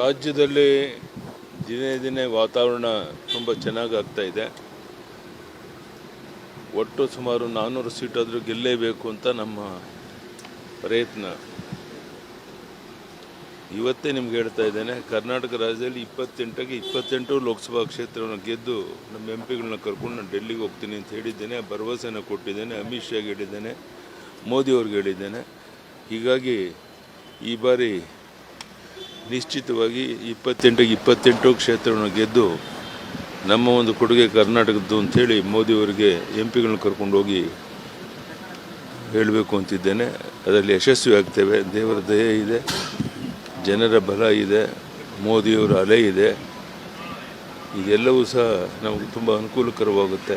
ರಾಜ್ಯದಲ್ಲಿ ದಿನೇ ದಿನೇ ವಾತಾವರಣ ತುಂಬ ಚೆನ್ನಾಗಿ ಆಗ್ತಾ ಇದೆ. ಒಟ್ಟು ಸುಮಾರು ನಾನ್ನೂರು ಸೀಟಾದರೂ ಗೆಲ್ಲೇಬೇಕು ಅಂತ ನಮ್ಮ ಪ್ರಯತ್ನ. ಇವತ್ತೇ ನಿಮ್ಗೆ ಹೇಳ್ತಾ ಇದ್ದೇನೆ, ಕರ್ನಾಟಕ ರಾಜ್ಯದಲ್ಲಿ ಇಪ್ಪತ್ತೆಂಟಕ್ಕೆ ಇಪ್ಪತ್ತೆಂಟು ಲೋಕಸಭಾ ಕ್ಷೇತ್ರವನ್ನು ಗೆದ್ದು ನಮ್ಮ ಎಂ ಪಿಗಳನ್ನ ಕರ್ಕೊಂಡು ನಾನು ಡೆಲ್ಲಿಗೆ ಹೋಗ್ತೀನಿ ಅಂತ ಹೇಳಿದ್ದೇನೆ. ಭರವಸೆಯನ್ನು ಕೊಟ್ಟಿದ್ದೇನೆ, ಅಮಿತ್ ಶಾಗೆ ಹೇಳಿದ್ದೇನೆ ಮೋದಿಯವ್ರಿಗೆ ಹೇಳಿದ್ದೇನೆ. ಹೀಗಾಗಿ ಈ ಬಾರಿ ನಿಶ್ಚಿತವಾಗಿ ಇಪ್ಪತ್ತೆಂಟಿಗೆ ಇಪ್ಪತ್ತೆಂಟು ಕ್ಷೇತ್ರವನ್ನು ಗೆದ್ದು ನಮ್ಮ ಒಂದು ಕೊಡುಗೆ ಕರ್ನಾಟಕದ್ದು ಅಂಥೇಳಿ ಮೋದಿಯವರಿಗೆ ಎಂ ಪಿಗಳನ್ನ ಕರ್ಕೊಂಡು ಹೋಗಿ ಹೇಳಬೇಕು ಅಂತಿದ್ದೇನೆ. ಅದರಲ್ಲಿ ಯಶಸ್ವಿ ಆಗ್ತೇವೆ. ದೇವರ ದಯೆ ಇದೆ. ಜನರ ಬಲ ಇದೆ. ಮೋದಿಯವರ ಅಲೆ ಇದೆ. ಇದೆಲ್ಲವೂ ಸಹ ನಮಗೆ ತುಂಬ ಅನುಕೂಲಕರವಾಗುತ್ತೆ.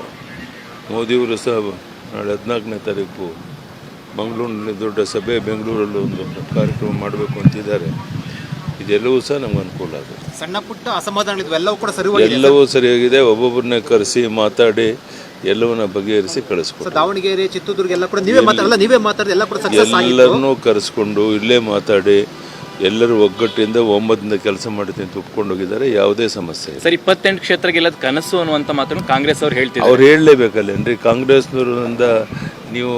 ಮೋದಿಯವರು ಸಹ ನಾಳೆ ಹದಿನಾಲ್ಕನೇ ತಾರೀಕು ಮಂಗಳೂರಿನಲ್ಲಿ ದೊಡ್ಡ ಸಭೆ, ಬೆಂಗಳೂರಲ್ಲೂ ಒಂದು ಕಾರ್ಯಕ್ರಮ ಮಾಡಬೇಕು ಅಂತಿದ್ದಾರೆ. ಇದೆಲ್ಲವೂ ಸಹ ನಮ್ಗೆ ಅನುಕೂಲ ಆಗುತ್ತೆ. ಸಣ್ಣ ಪುಟ್ಟ ಅಸಮಾಧಾನಗಳಿದ್ವು ಎಲ್ಲವೂ ಕೂಡ ಸರಿ ಎಲ್ಲವೂ ಸರಿಯಾಗಿದೆ. ಒಬ್ಬೊಬ್ಬರನ್ನ ಕರೆಸಿ ಮಾತಾಡಿ ಎಲ್ಲವನ್ನ ಬಗೆಹರಿಸಿ ಕಳಿಸ್ಕೊಡಿ ದಾವಣಗೆರೆ ಚಿತ್ರದುರ್ಗ ಎಲ್ಲ ಕೂಡ ನೀವೇ ಮಾತಾಡಲ್ಲ ನೀವೇ ಮಾತಾಡಿ ಎಲ್ಲ ಕೂಡ ಸಕ್ಸಸ್ ಆಗಿತ್ತು. ಎಲ್ಲರನ್ನೂ ಕರೆಸ್ಕೊಂಡು ಇಲ್ಲೇ ಮಾತಾಡಿ ಎಲ್ಲರೂ ಒಗ್ಗಟ್ಟಿಂದ ಒಮ್ಮತದಿಂದ ಕೆಲಸ ಮಾಡ್ತೀನಿ ಅಂತ ಒಪ್ಕೊಂಡು ಹೋಗಿದ್ದಾರೆ. ಯಾವುದೇ ಸಮಸ್ಯೆ ಇಲ್ಲ. ಸರ್ ಇಪ್ಪತ್ತೆಂಟು ಕ್ಷೇತ್ರ ಗೆಲ್ಲದ ಕನಸು ಅನ್ನುವಂತ ಮಾತನ್ನು ಕಾಂಗ್ರೆಸ್ ಅವ್ರು ಹೇಳ್ತಿದ್ದಾರೆ. ಅವ್ರು ಹೇಳಲೇಬೇಕಲ್ಲೇನ್ರಿ ಕಾಂಗ್ರೆಸ್ನವರಿಂದ ನೀವು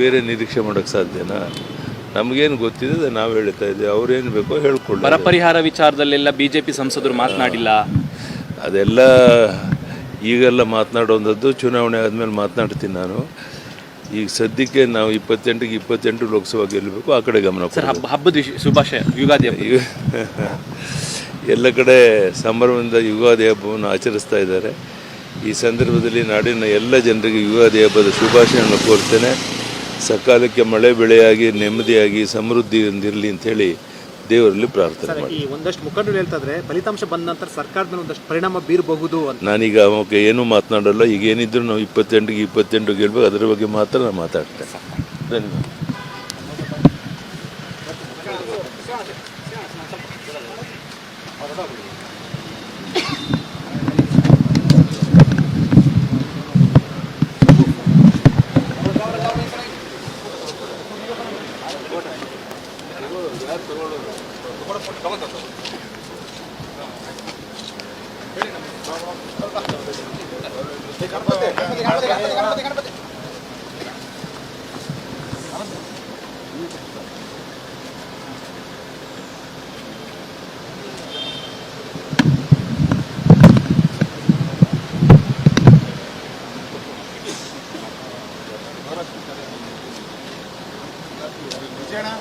ಬೇರೆ ನಿರೀಕ್ಷೆ ಮಾಡೋಕ್ಕೆ ಸಾಧ್ಯನಾ? ನಮಗೇನು ಗೊತ್ತಿದೆ ನಾವು ಹೇಳ್ತಾ ಇದ್ದೀವಿ. ಅವ್ರೇನು ಬೇಕೋ ಹೇಳ್ಕೊಳ್ಳಿ. ಬರ ಪರಿಹಾರ ವಿಚಾರದಲ್ಲೆಲ್ಲ ಬಿಜೆಪಿ ಸಂಸದರು ಮಾತನಾಡಿಲ್ಲ? ಅದೆಲ್ಲ ಈಗೆಲ್ಲ ಮಾತನಾಡುವಂಥದ್ದು ಚುನಾವಣೆ ಆದಮೇಲೆ ಮಾತನಾಡ್ತೀನಿ ನಾನು. ಈಗ ಸದ್ಯಕ್ಕೆ ನಾವು ಇಪ್ಪತ್ತೆಂಟಿಗೆ ಇಪ್ಪತ್ತೆಂಟು ಲೋಕಸಭಾ ಗೆಲ್ಲಬೇಕು ಆ ಕಡೆ ಗಮನ ಸರ್. ಹಬ್ಬ ಹಬ್ಬದ ವಿಶ್- ಶುಭಾಶಯ ಯುಗಾದಿ ಹಬ್ಬ. ಈಗ ಎಲ್ಲ ಕಡೆ ಸಂಭ್ರಮದಿಂದ ಯುಗಾದಿ ಹಬ್ಬವನ್ನು ಆಚರಿಸ್ತಾ ಇದ್ದಾರೆ. ಈ ಸಂದರ್ಭದಲ್ಲಿ ನಾಡಿನ ಎಲ್ಲ ಜನರಿಗೆ ಯುಗಾದಿ ಹಬ್ಬದ ಶುಭಾಶಯವನ್ನು ಕೋರ್ತೇನೆ. ಸಕಾಲಕ್ಕೆ ಮಳೆ ಬೆಳೆಯಾಗಿ ನೆಮ್ಮದಿಯಾಗಿ ಅಂತ ಹೇಳಿ ದೇವರಲ್ಲಿ ಪ್ರಾರ್ಥನೆ ಮಾಡಿ. ಒಂದಷ್ಟು ಮುಖಂಡರು ಹೇಳ್ತಾ ಇದ್ರೆ ಫಲಿತಾಂಶ ಬಂದ ನಂತರ ಸರ್ಕಾರದ ಒಂದಷ್ಟು ಪರಿಣಾಮ ಬೀರಬಹುದು ಅಂತ. ನಾನೀಗ ಅವಕ್ಕೆ ಏನೂ ಮಾತನಾಡಲ್ಲ ಈಗ ಏನಿದ್ರು ನಾವು ಇಪ್ಪತ್ತೆಂಟಿಗೆ ಇಪ್ಪತ್ತೆಂಟು ಗೆಲ್ಬೇಕು ಅದರ ಬಗ್ಗೆ ಮಾತ್ರ ನಾನು ಮಾತಾಡ್ತೇನೆ. ಧನ್ಯವಾದ. ಯಾರು ತಗೊಳ್ಳೋದು ತಗೊಳಕ್ಕೆ ತಗೋತಾರೆ Thank you. ਜਾਣਾ।